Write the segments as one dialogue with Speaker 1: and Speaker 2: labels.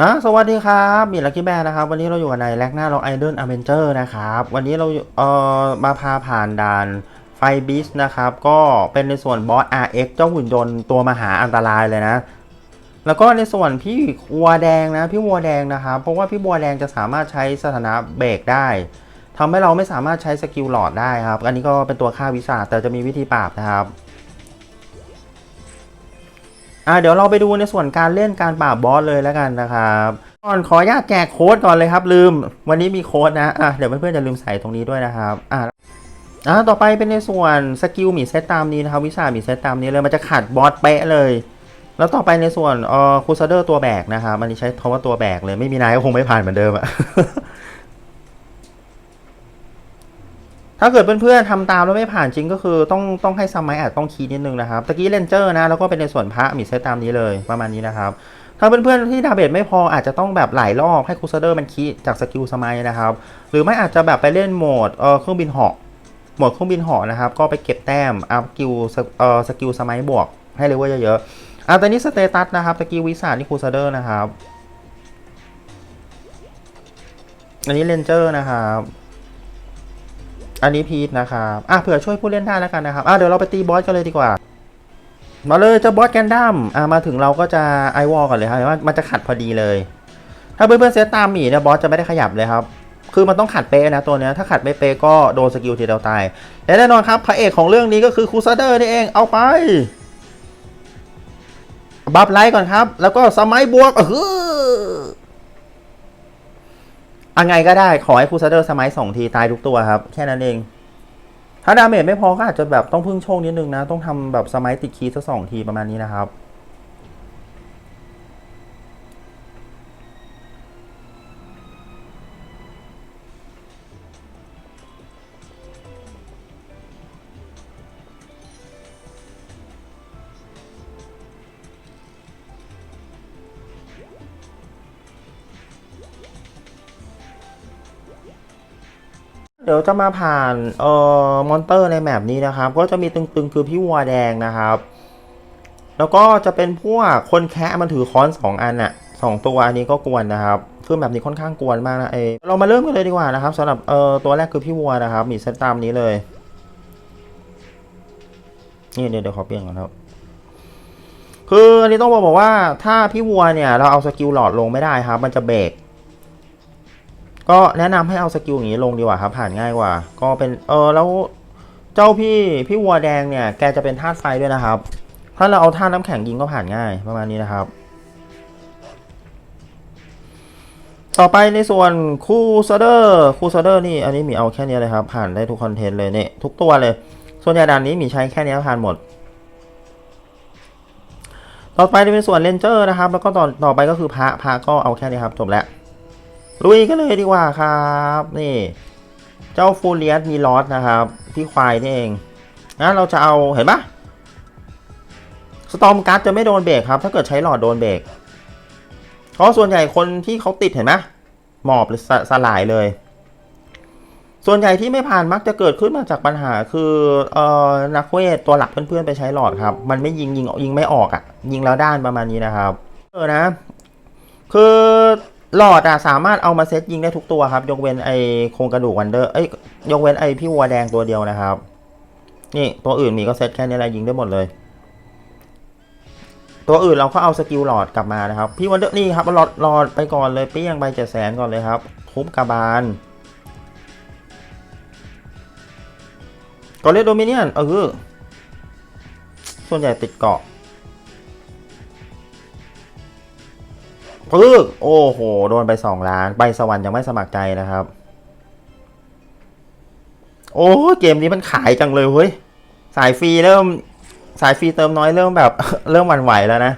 Speaker 1: อะสวัสดีครับมีลักกี้แบร์นะครับ วันนี้เราอยู่กันในแลกหน้าเราไอเดนอเวนเจอร์นะครับ วันนี้เราเอ่อมาพาผ่านด่านไฟบิสนะครับ ก็เป็นในส่วนบอส RX เจ้าหุ่นยนต์ตัวมหาอันตรายเลยนะ แล้วก็ในส่วนพี่วัวแดงนะ พี่วัวแดงนะครับ เพราะว่าพี่วัวแดงจะสามารถใช้สถานะเบรกได้ทำให้เราไม่สามารถใช้สกิลหลอดได้ครับ อันนี้ก็เป็นตัวฆ่าวิสาแต่จะมีวิธีปราบนะครับ อ่าเดี๋ยวเราไปดูในส่วนการเล่นการปราบบอสเลยแล้วกันนะครับก่อนขออนุญาตแจกโค้ดก่อนเลยครับลืม วันนี้มีโค้ดนะอะเดี๋ยวเพื่อนๆจะลืมใส่ตรงนี้ด้วยนะครับอ่าอ่าต่อไปเป็นในส่วนสกิลมีเซตตามนี้นะครับวิชามีเซตตามนี้เลยมันจะขัดบอสเป๊ะเลย แล้วต่อไปในส่วนเอ่อคูซเดอร์ตัวแบกนะครับอันนี้ใช้คำว่าตัวแบกเลยไม่มีนายก็คงไม่ผ่านเหมือนเดิมอะ ถ้าเกิดเพื่อนๆทำตามแล้วไม่ผ่านจริงก็คือต้องต้องให้ซัมไมอาจต้องคีนิดนึงนะครับตะกี้เลนเจอร์นะแล้วก็เป็นในส่วนพระมีเซตตามนี้เลยประมาณนี้นะครับถ้าเพื่อนๆที่ดาเบจไม่พออาจจะต้องแบบหลายรอบให้คูซเดอร์มันคีจากสกิลสมัยนะครับ หรือไม่อาจจะแบบไปเล่นโหมดเออเครื่องบินเหาะโหมดเครื่องบินเหาะนะครับก็ไปเก็บแต้มอัพสกิลเออสกิลสมัยบวกให้เลเวลเยอะๆอะตอนนี้สเตตัสนะครับตะกี้วิสานี่คูซเดอร์นะครับอันนี้เลนเจอร์นะครับ อันนี้พีทนะครับอะเผื่อช่วยผู้เล่นได้แล้วกันนะครับอะเดี๋ยวเราไปตีบอสกันเลยดีกว่า มาเลยเจะบอสแกนดัมอะมาถึงเราก็จะไอวอลก่อนเลยครับว่ามันจะขัดพอดีเลย ถ้าเพื่อนๆเซตตามหมีเนี่ยบอสจะไม่ได้ขยับเลยครับคือมันต้องขัดเป๊ะนะตัวเนี้ยถ้าขัดไม่เป๊ะก็โดนสกิลทีเดียวตายและแน่นอนครับพระเอกของเรื่องนี้ก็คือคูซาเดอร์นี่เองเอาไปบัฟไลท์ก่อนครับ แล้วก็สมัยบวกเออ อังไงก็ได้ขอให้คูซาเดอร์สมัยสองทีตายทุกตัวครับ แค่นั้นเอง ถ้าดาเมจไม่พอก็อาจจะแบบต้องพึ่งโชคนิดนึงนะ ต้องทำแบบสมัยติดคีสักสองทีประมาณนี้นะครับ เดี๋ยวจะมาผ่านเอ่อมอนเตอร์ในแมปนี้นะครับ ก็จะมีตึงๆคือพี่วัวแดงนะครับ แล้วก็จะเป็นพวกคนแคะมันถือค้อนสองอันอะสองตัวอันนี้ก็กวนนะครับคือแบบนี้ค่อนข้างกวนมากนะเอเรามาเริ่มกันเลยดีกว่านะครับสำหรับเอ่อตัวแรกคือพี่วัวนะครับมีเซตตามนี้เลยนี่เดี๋ยวเดี๋ยวขอเปลี่ยนก่อนครับ คืออันนี้ต้องบอกว่าถ้าพี่วัวเนี่ย เราเอาสกิลหลอดลงไม่ได้ครับ มันจะเบรก ก็แนะนำให้เอาสกิลอย่างนี้ลงดีกว่าครับ ผ่านง่ายกว่า ก็เป็นเออแล้วเจ้าพี่พี่วัวแดงเนี่ยแกจะเป็นธาตุไฟด้วยนะครับ ถ้าเราเอาธาตุน้ำแข็งยิงก็ผ่านง่ายประมาณนี้นะครับต่อไปในส่วนคูซเดอร์คูซเดอร์นี่อันนี้มีเอาแค่นี้เลยครับ ผ่านได้ทุกคอนเทนต์เลยเนี่ยทุกตัวเลย ส่วนใหญ่ด่านนี้มีใช้แค่นี้ผ่านหมด ต่อไปจะเป็นส่วนเลนเจอร์นะครับ แล้วก็ต่อต่อไปก็คือพระพระก็เอาแค่นี้ครับ จบแล้ว ลุยกันเลยดีกว่าครับ นี่ เจ้าฟูเลียสมีลอสนะครับ ที่ควายนี่เองนะเราจะเอาเห็นปะสตอมการ์ดจะไม่โดนเบรกครับ ถ้าเกิดใช้หลอดโดนเบรกเพราะส่วนใหญ่คนที่เขาติดเห็นไหมหมอบหรือสสลายเลย ส่วนใหญ่ที่ไม่ผ่านมักจะเกิดขึ้นมาจากปัญหาคือเอ่อนักเวทตัวหลักเพื่อนๆไปใช้หลอดครับ มันไม่ยิงยิงยิงไม่ออกอะ่ะ ยิงแล้วด้านประมาณนี้นะครับ เออนะ คือ หลอดอะสามารถเอามาเซตยิงได้ทุกตัวครับ ยกเว้นไอโครงกระดูกวันเดอร์เอ้ยยกเว้นไอพี่วัวแดงตัวเดียวนะครับ นี่ตัวอื่นมีก็เซตแค่นี้แหละยิงได้หมดเลย ตัวอื่นเราก็เอาสกิลหลอดกลับมานะครับ พี่วันเดอร์นี่ครับหลอดหลอดไปก่อนเลยเปี้ยงไปเจ็ดแสนก่อนเลยครับทุบกระบาลกอเลโดมิเนียนเออส่วนใหญ่ติดเกาะ ปึ๊กโอ้โห โดนไปสองล้าน ไปสวรรค์ยังไม่สมัครใจนะครับ โอ้เกมนี้มันขายจังเลยเว้ย สายฟรีเริ่ม สายฟรีเติมน้อยเริ่มแบบเริ่มหวั่นไหวแล้วนะ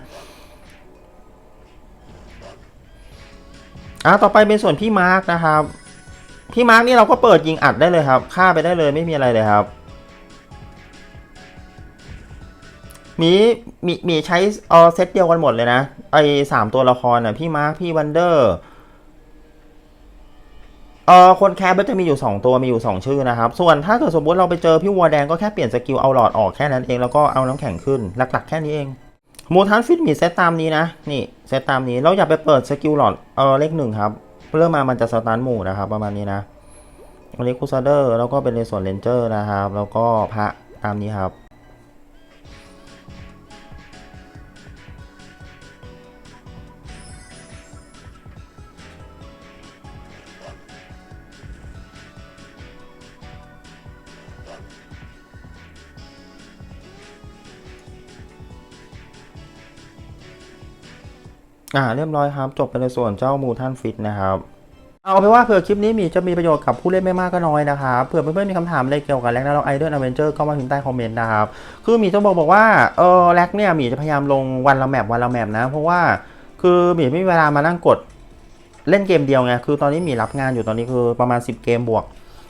Speaker 1: อะต่อไปเป็นส่วนพี่มาร์กนะครับ พี่มาร์กนี่เราก็เปิดยิงอัดได้เลยครับ ฆ่าไปได้เลยไม่มีอะไรเลยครับ มีมีมีใช้เออเซตเดียวกันหมดเลยนะ ไอสามตัวละครน่ะ พี่มาร์กพี่วันเดอร์เออคนแคปก็จะมีอยู่ 2 ตัวมีอยู่ 2 ชื่อนะครับ ส่วนถ้าเกิดสมมติเราไปเจอพี่วัวแดงก็แค่เปลี่ยนสกิลเอาหลอดออกแค่นั้นเองแล้วก็เอาน้ำแข็งขึ้นหลักๆ แค่นี้เองโมทันฟิตมีเซตตามนี้นะ นี่เซตตามนี้เราอย่าไปเปิดสกิลหลอดเออเลขหนึ่งครับเริ่มมามันจะสตาร์ทหมู่นะครับประมาณนี้นะอเล็กคูซาเดอร์แล้วก็เป็นในส่วนเลนเจอร์นะครับ แล้วก็พระตามนี้ครับ อ่าเรียบร้อยครับ จบไปในส่วนเจ้ามูทันฟิตนะครับเอาไปว่าเผื่อคลิปนี้มีจะมีประโยชน์กับผู้เล่นไม่มากก็น้อยนะครับเผื่อเพื่อนๆมีคำถามอะไรเกี่ยวกับแร็กนาล็อกไอเดอร์อเวนเจอร์ก็มาถึงใต้คอมเมนต์นะครับคือมีจะบอกบอกว่าเออแร็กเนี่ยมีจะพยายามลงวันละแมปวันละแมปนะ เพราะว่าคือมีไม่มีเวลามานั่งกดเล่นเกมเดียวไงคือตอนนี้มีรับงานอยู่ตอนนี้คือประมาณ 10 เกมบวก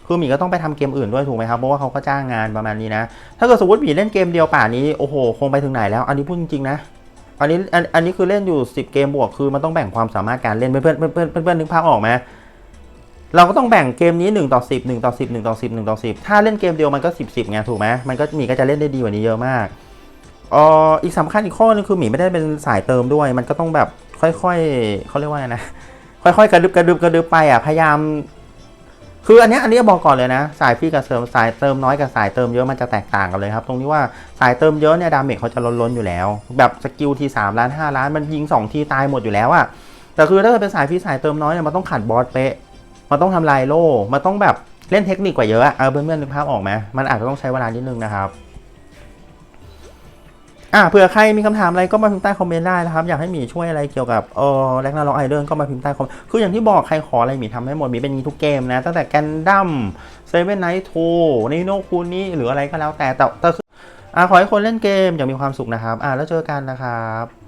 Speaker 1: คือหมีก็ต้องไปทำเกมอื่นด้วยถูกไหมครับเพราะว่าเขาก็จ้างงานประมาณนี้นะ ถ้าเกิดสมมติหมีเล่นเกมเดียวป่านนี้โอ้โหคงไปถึงไหนแล้ว อันนี้พูดจริงๆนะ อันนี้อันอันนี้คือเล่นอยู่ 10 เกมบวกคือมันต้องแบ่งความสามารถการเล่นเพื่อนเพื่อนเพื่อนเพื่อนเพื่อนนึกภาพออกไหมเราก็ต้องแบ่งเกมนี้1ต่อ10 1ต่อ10 1ต่อ10 1ต่อ10 ถ้าเล่นเกมเดียวมันก็ 10 10ไงถูกไหมมันก็หมีก็จะเล่นได้ดีกว่านี้เยอะมากอ่ออีกสำคัญอีกข้อนึงคือหมีไม่ได้เป็นสายเติมด้วย มันก็ต้องแบบค่อยๆเขาเรียกว่าไงนะค่อยๆกระดึบกระดึบกระดึบไปอะพยายาม คืออันนี้อันนี้บอกก่อนเลยนะ สายฟรีกับเสริมสายเติมน้อยกับสายเติมเยอะมันจะแตกต่างกันเลยครับ ตรงที่ว่าสายเติมเยอะเนี่ยดาเมจเขาจะล้นๆอยู่แล้ว แบบสกิลทีสามล้านห้าล้านมันยิงสองทีตายหมดอยู่แล้วอะแต่คือถ้าเกิดเป็นสายฟรีสายเติมน้อยเนี่ยมันต้องขัดบอสเป๊ะมันต้องทำลายโล่มันต้องแบบเล่นเทคนิคกว่าเยอะอะเออเพื่อนๆนึกภาพออกไหมมันอาจจะต้องใช้เวลานิดนึงนะครับ อ่าเผื่อใครมีคำถามอะไรก็มาพิมพ์ใต้คอมเมนต์ได้นะครับ อยากให้หมีช่วยอะไรเกี่ยวกับเออแลกนาล็อกไอเดอร์ก็มาพิมพ์ใต้คอมคืออย่างที่บอกใครขออะไรหมีทำให้หมดหมีเป็นงี้ทุกเกมนะ ตั้งแต่แกนดัมเซเว่นไนท์โทนิโนคูนี่หรืออะไรก็แล้วแต่แต่แต่คืออ่าขอให้คนเล่นเกมอย่างมีความสุขนะครับ อ่าแล้วเจอกันนะครับ